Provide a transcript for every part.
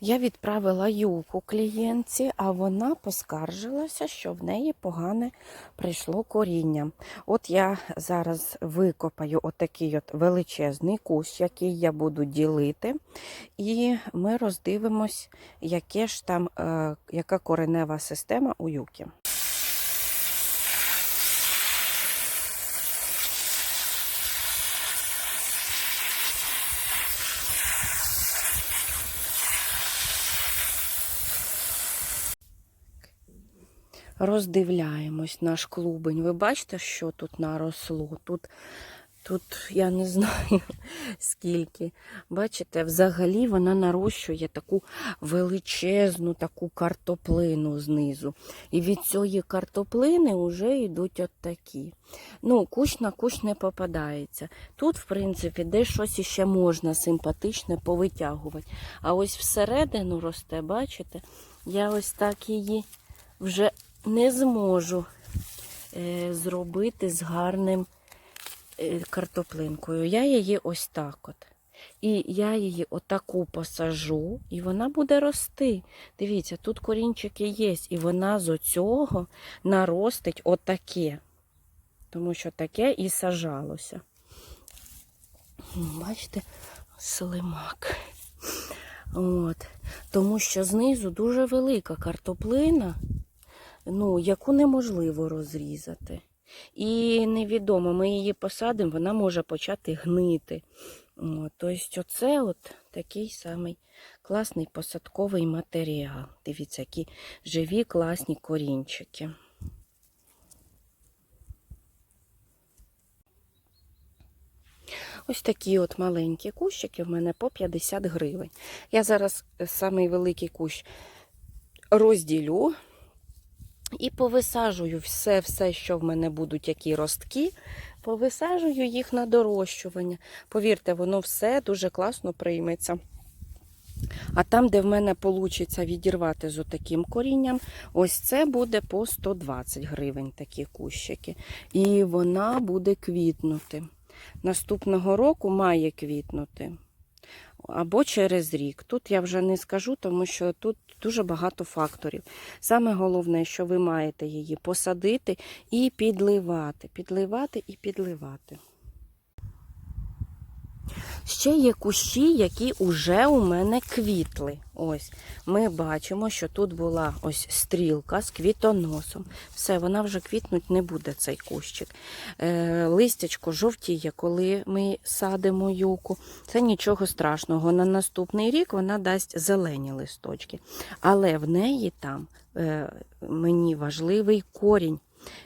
Я відправила юку клієнтці, а вона поскаржилася, що в неї погане прийшло коріння. От я зараз викопаю отакий от величезний кущ, який я буду ділити, і ми роздивимось, яке ж там, е, яка коренева система у юки. Роздивляємось наш клубень. Ви бачите, що тут наросло? Тут, тут я не знаю скільки. Бачите, взагалі вона нарощує таку величезну таку картоплину знизу. І від цієї картоплини вже йдуть от такі. Ну, кущ на кущ не попадається. Тут, в принципі, десь щось іще можна симпатичне повитягувати. А ось всередину росте, бачите? Я ось так її вже не зможу е, зробити з гарним е, картоплинкою. Я її ось так от. І я її отаку посажу, і вона буде рости. Дивіться, тут корінчики є, і вона з оцього наростить отаке. Тому що таке і сажалося. Бачите, слимак. От. Тому що знизу дуже велика картоплина ну, яку неможливо розрізати. І невідомо, ми її посадимо, вона може почати гнити. Тобто, оце от такий самий класний посадковий матеріал. Дивіться, які живі класні корінчики. Ось такі от маленькі кущики в мене по 50 гривень. Я зараз самий великий кущ розділю і повисаджую все, все, що в мене будуть, які ростки, повисаджую їх на дорощування. Повірте, воно все дуже класно прийметься. А там, де в мене вийде відірвати з отаким корінням, ось це буде по 120 гривень такі кущики. І вона буде квітнути. Наступного року має квітнути. Або через рік. Тут я вже не скажу, тому що тут дуже багато факторів. Саме головне, що ви маєте її посадити і підливати. Підливати і підливати. Ще є кущі, які вже у мене квітли. Ось, Ми бачимо, що тут була ось стрілка з квітоносом. Все, вона вже квітнуть не буде, цей кущик. Е, Листячко жовтіє, коли ми садимо юку. Це нічого страшного. На наступний рік вона дасть зелені листочки. Але в неї там е, мені важливий корінь.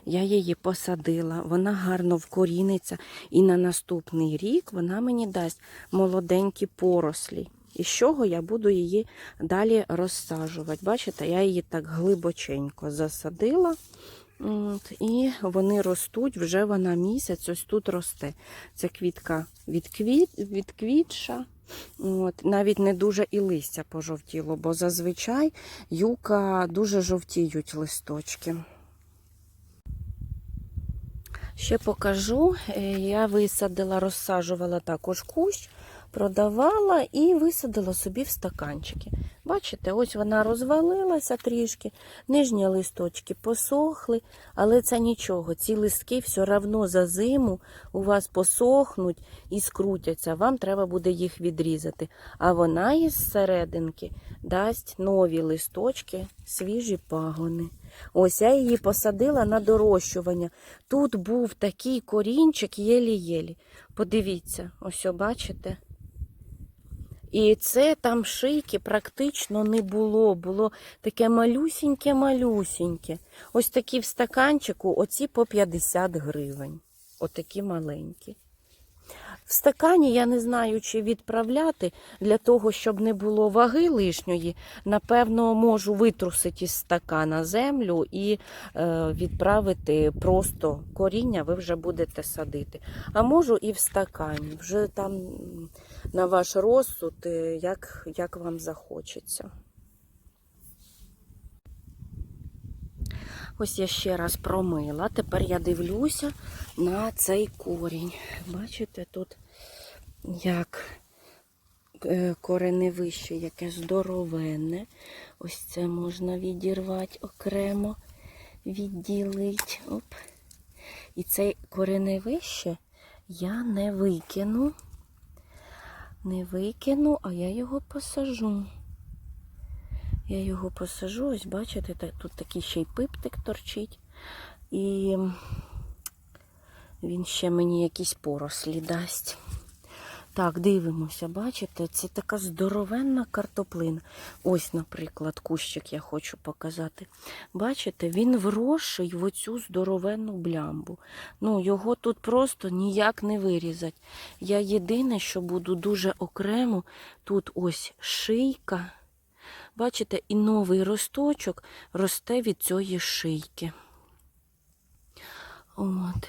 Я її посадила, вона гарно вкоріниться, і на наступний рік вона мені дасть молоденькі порослі. І з чого я буду її далі розсаджувати. Бачите, я її так глибоченько засадила. От, і вони ростуть, вже вона місяць, ось тут росте. Це квітка відквіт, відквітша. От, Навіть не дуже і листя пожовтіло, бо зазвичай юка дуже жовтіють листочки. Ще покажу. Е, Я висадила, розсаджувала також кущ, продавала і висадила собі в стаканчики. Бачите, ось вона розвалилася трішки, нижні листочки посохли, але це нічого. Ці листки все одно за зиму у вас посохнуть і скрутяться. Вам треба буде їх відрізати. А вона із серединки дасть нові листочки, свіжі пагони. Ось я її посадила на дорощування. Тут був такий корінчик єлі-єлі. Подивіться, ось бачите? І це там шийки практично не було. Було таке малюсіньке-малюсіньке. Ось такі в стаканчику, оці по 50 гривень. Отакі маленькі. В стакані я не знаю, чи відправляти для того, щоб не було ваги лишньої. Напевно, можу витрусити із стакана землю і е, відправити просто коріння, ви вже будете садити. А можу і в стакані. Вже там на ваш розсуд, е, як, як вам захочеться. Ось я ще раз промила. Тепер я дивлюся на цей корінь. Бачите, тут як е, кореневище, яке здоровенне. Ось це можна відірвати окремо, відділити. Оп. І це кореневище я не викину. Не викину, а я його посажу. Я його посажу, ось бачите, тут такий ще й пиптик торчить. І він ще мені якісь порослі дасть. Так, дивимося, бачите, це така здоровенна картоплина. Ось, наприклад, кущик я хочу показати. Бачите, він вросший в оцю здоровенну блямбу. Ну, його тут просто ніяк не вирізать. Я єдине, що буду дуже окремо, тут ось шийка. Бачите, і новий росточок росте від цієї шийки. От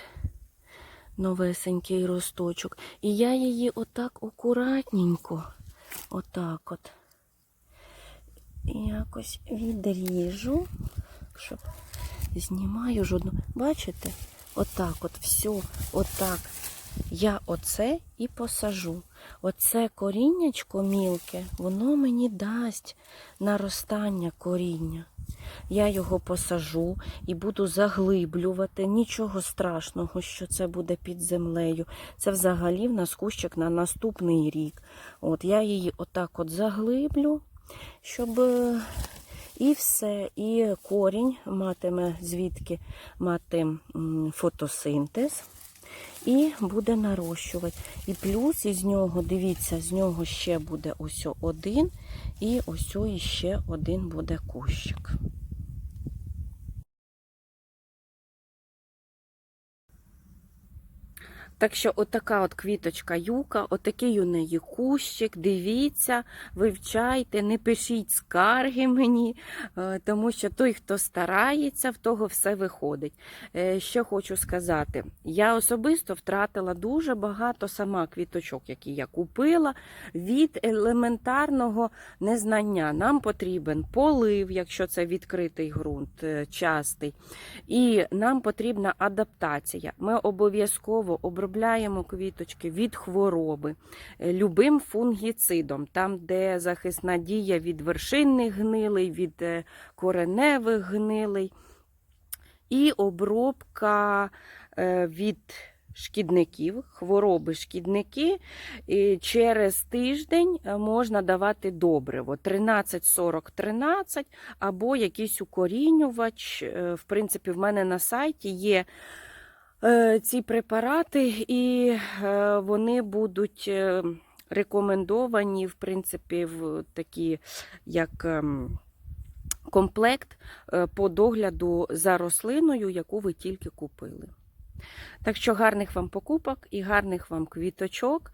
новесенький росточок. І я її отак акуратненько, отак от, якось відріжу, щоб знімаю жодну. Бачите? Отак от, все, отак. Я оце і посажу. Оце коріннячко мілке, воно мені дасть наростання коріння. Я його посажу і буду заглиблювати. Нічого страшного, що це буде під землею. Це взагалі в нас кущик на наступний рік. От я її отак от заглиблю, щоб е, і все, і корінь матиме звідки мати фотосинтез. І буде нарощувати. І плюс із нього, дивіться, з нього ще буде ось один, і ось іще один буде кущик. Так що отака от квіточка юка, отакий у неї кущик, дивіться, вивчайте, не пишіть скарги мені, е, тому що той, хто старається, в того все виходить. Е, Що хочу сказати, я особисто втратила дуже багато сама квіточок, які я купила, від елементарного незнання. Нам потрібен полив, якщо це відкритий ґрунт, е, частий. І нам потрібна адаптація. Ми обов'язково обробляємо квіточки від хвороби е, любим фунгіцидом, там, де захисна дія від вершинних гнилей, від е, кореневих гнилей. І обробка е, від шкідників, хвороби шкідники. І через тиждень можна давати добриво 13-40-13 або якийсь укорінювач. В принципі, в мене на сайті є ці препарати, і е, вони будуть е, рекомендовані, в принципі, в такі як. ем, Комплект е, по догляду за рослиною, яку ви тільки купили. Так що гарних вам покупок і гарних вам квіточок.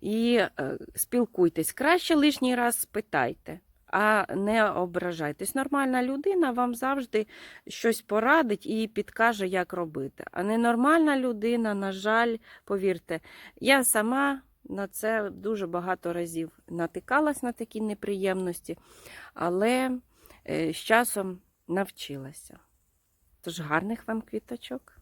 І е, спілкуйтесь. Краще лишній раз спитайте, а не ображайтесь. Нормальна людина вам завжди щось порадить і підкаже, як робити. А ненормальна людина, на жаль, повірте, я сама на це дуже багато разів натикалась на такі неприємності, але е, з часом навчилася. Тож гарних вам квіточок.